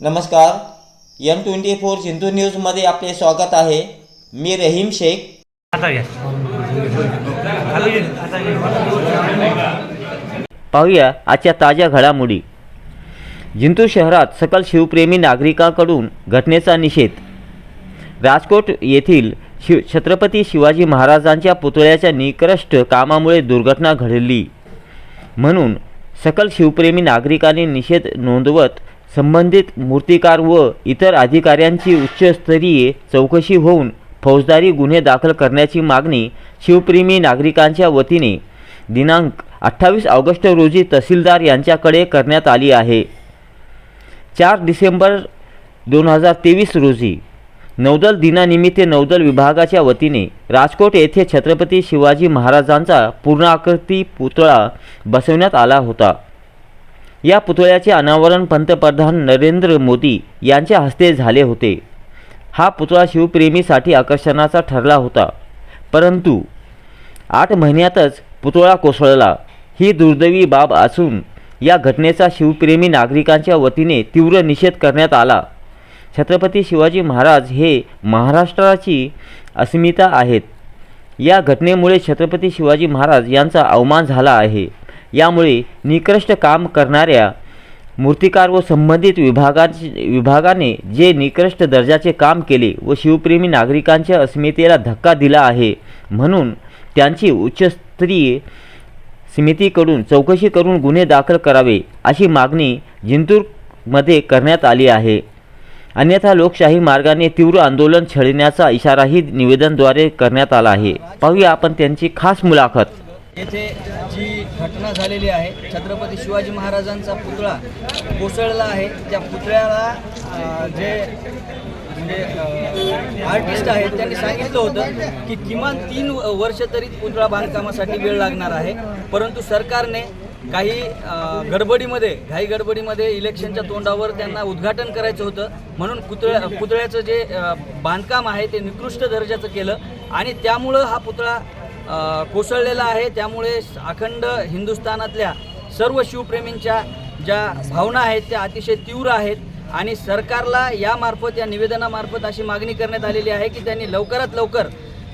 नमस्कार M twenty four Sindhu न्यूजमध्ये आपले स्वागत आहे. मी रहीम शेख. पाहूया आजच्या ताज्या घडामोडी. जिंतूर शहरात सकल शिवप्रेमी नागरिकांकडून घटनेचा निषेध. राजकोट येथील शिव छत्रपती शिवाजी महाराजांच्या पुतळ्याच्या निकृष्ट कामामुळे दुर्घटना घडली. म्हणून सकल शिवप्रेमी नागरिकांनी निषेध नोंदवत संबंधित मूर्तिकार व इतर अधिकाऱ्यांची उच्चस्तरीय चौकशी होऊन फौजदारी गुन्हे दाखल करण्याची मागणी शिवप्रेमी नागरिकांच्या वतीने दिनांक अठ्ठावीस ऑगस्ट रोजी तहसीलदार यांच्याकडे करण्यात आली आहे. चार डिसेंबर दोन हजार तेवीस रोजी नौदल दिनानिमित्त नौदल विभागाच्या वतीने राजकोट येथे छत्रपती शिवाजी महाराजांचा पूर्णाकृती पुतळा बसवण्यात आला होता. या पुतळ्याचे अनावरण पंतप्रधान नरेंद्र मोदी यांच्या हस्ते झाले होते. हा पुतळा शिवप्रेमीसाठी आकर्षणाचा ठरला होता. परंतु आठ महिन्यातच पुतळा कोसळला. ही दुर्दैवी बाब असून या घटनेचा शिवप्रेमी नागरिकांच्या वतीने तीव्र निषेध करण्यात आला. छत्रपती शिवाजी महाराज हे महाराष्ट्राची अस्मिता आहेत. या घटनेमुळे छत्रपती शिवाजी महाराज यांचा अवमान झाला आहे. यामुळे निकृष्ट काम करणाऱ्या मूर्तिकार व संबंधित विभागा विभागाने जे निकृष्ट दर्जाचे काम केले व शिवप्रेमी नागरिकांच्या अस्मितेला धक्का दिला आहे म्हणून त्यांची उच्चस्तरीय समितीकडून चौकशी करून गुन्हे दाखल करावे अशी मागणी जिंतूरमध्ये करण्यात आली आहे. अन्यथा लोकशाही मार्गाने तीव्र आंदोलन छेडण्याचा इशाराही निवेदनद्वारे करण्यात आला आहे. पाहूया आपण त्यांची खास मुलाखत. येथे जी घटना झालेली आहे छत्रपती शिवाजी महाराजांचा पुतळा कोसळला आहे. त्या पुतळ्याला जे म्हणजे आर्टिस्ट आहेत त्यांनी सांगितलं होतं की किमान तीन वर्ष तरी पुतळा बांधकामासाठी वेळ लागणार आहे. परंतु सरकारने काही गडबडीमध्ये घाई गडबडीमध्ये इलेक्शनच्या तोंडावर त्यांना उद्घाटन करायचं होतं. म्हणून पुतळ्या पुतळ्याचं जे बांधकाम आहे ते निकृष्ट दर्जाचं केलं आणि त्यामुळं हा पुतळा कोसळलेला आहे. त्यामुळे अखंड हिंदुस्थानातल्या सर्व शिवप्रेमींच्या ज्या भावना आहेत त्या अतिशय तीव्र आहेत आणि सरकारला यामार्फत या निवेदनामार्फत अशी मागणी करण्यात आलेली आहे की त्यांनी लवकरात लवकर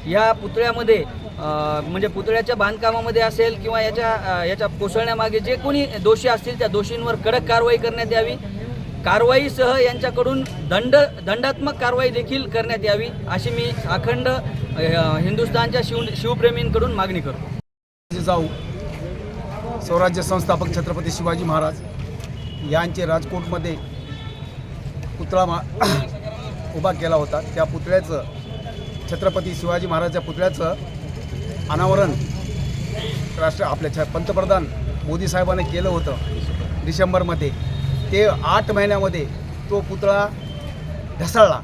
या पुतळ्यामध्ये म्हणजे पुतळ्याच्या बांधकामामध्ये असेल किंवा याच्या याच्या कोसळण्यामागे जे कोणी दोषी असतील त्या दोषींवर कडक कारवाई करण्यात यावी. कारवाईसह यांच्याकडून दंड दंडात्मक कारवाई देखील करण्यात यावी अशी मी अखंड हिंदुस्थानच्या शिव शिवप्रेमींकडून मागणी करतो. जाऊ स्वराज्य संस्थापक छत्रपती शिवाजी महाराज यांचे राजकोटमध्ये पुतळा मा उभा केला होता. त्या पुतळ्याचं छत्रपती शिवाजी महाराजच्या पुतळ्याचं अनावरण राष्ट्र आपल्या छ पंतप्रधान मोदी साहेबांनी केलं होतं डिसेंबरमध्ये. ते आठ महिन्यामध्ये तो पुतळा ढसाळला.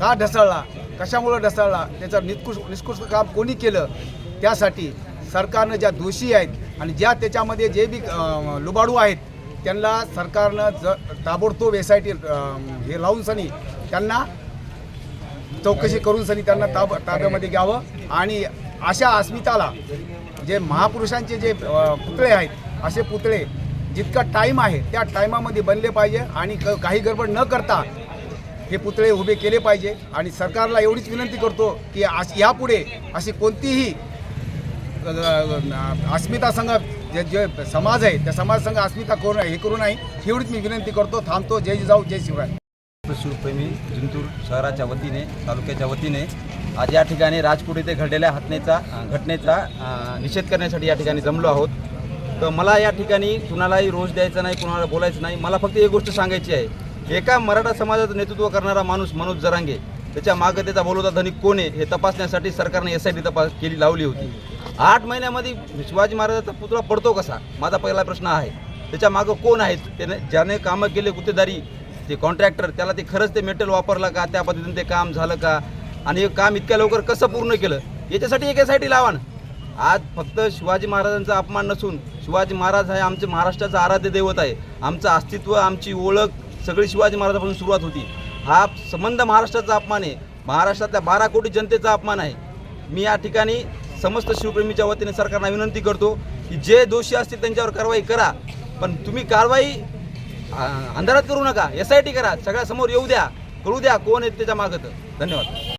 का ढसाळला? कशामुळं ढसाळला? त्याचं निकृष निष्कृष्ट काम कोणी केलं? त्यासाठी सरकारनं ज्या दोषी आहेत आणि ज्या त्याच्यामध्ये जे बी लुबाडू आहेत त्यांना सरकारनं ज ताबडतोब एस आय टी हे लावून सनी त्यांना चौकशी करून सनी त्यांना ताब ताब्यामध्ये घ्यावं आणि अशा अस्मिताला जे महापुरुषांचे जे पुतळे आहेत असे पुतळे जितका टाईम आहे त्या टायमामध्ये बनले पाहिजे आणि क काही गडबड न करता हे पुतळे उभे केले पाहिजे. आणि सरकारला एवढीच विनंती करतो की अश यापुढे अशी कोणतीही अस्मिता संघ जे जे समाज आहे त्या समाज संघ अस्मिता करू हे करू नाही एवढीच मी विनंती करतो. थांबतो. जय जिजाऊ जय शिवराय. शिवप्रेमी जिंतूर शहराच्या वतीने तालुक्याच्या वतीने आज या ठिकाणी राजकोट येथे घडलेल्या घटनेचा घटनेचा निषेध करण्यासाठी या ठिकाणी जमलो आहोत. तर मला या ठिकाणी कुणालाही रोष द्यायचा नाही कुणाला बोलायचं नाही. मला फक्त एक गोष्ट सांगायची आहे. एका मराठा समाजाचं नेतृत्व करणारा माणूस मनोज जरांगे त्याच्या मागं त्याचा बोलवता धनिक कोण आहे हे तपासण्यासाठी सरकारने एस आय टी तपास केली लावली होती. आठ महिन्यामध्ये शिवाजी महाराजाचा पुतळा पडतो कसा? माझा पहिला प्रश्न आहे. त्याच्या मागं कोण आहेत? त्याने ज्याने कामं केले गुत्तेदारी ते कॉन्ट्रॅक्टर त्याला ते खरंच ते मेटल वापरलं का? त्या पद्धतीने ते काम झालं का? आणि हे काम इतक्या लवकर कसं पूर्ण केलं? याच्यासाठी एक एस आय टी लावा ना. आज फक्त शिवाजी महाराजांचा अपमान नसून शिवाजी महाराज हे आमचे महाराष्ट्राचं आराध्य दैवत आहे. आमचं अस्तित्व आमची ओळख सगळी शिवाजी महाराजापासून सुरुवात होती. हा संबंध महाराष्ट्राचा अपमान आहे. महाराष्ट्रातल्या बारा कोटी जनतेचा अपमान आहे. मी या ठिकाणी समस्त शिवप्रेमीच्या वतीने सरकारला विनंती करतो की जे दोषी असतील त्यांच्यावर कारवाई करा. पण तुम्ही कारवाई अंधारात करू नका. एस आय टी करा. सगळ्यासमोर येऊ द्या. करू द्या कोण आहेत त्याच्या मागं. धन्यवाद.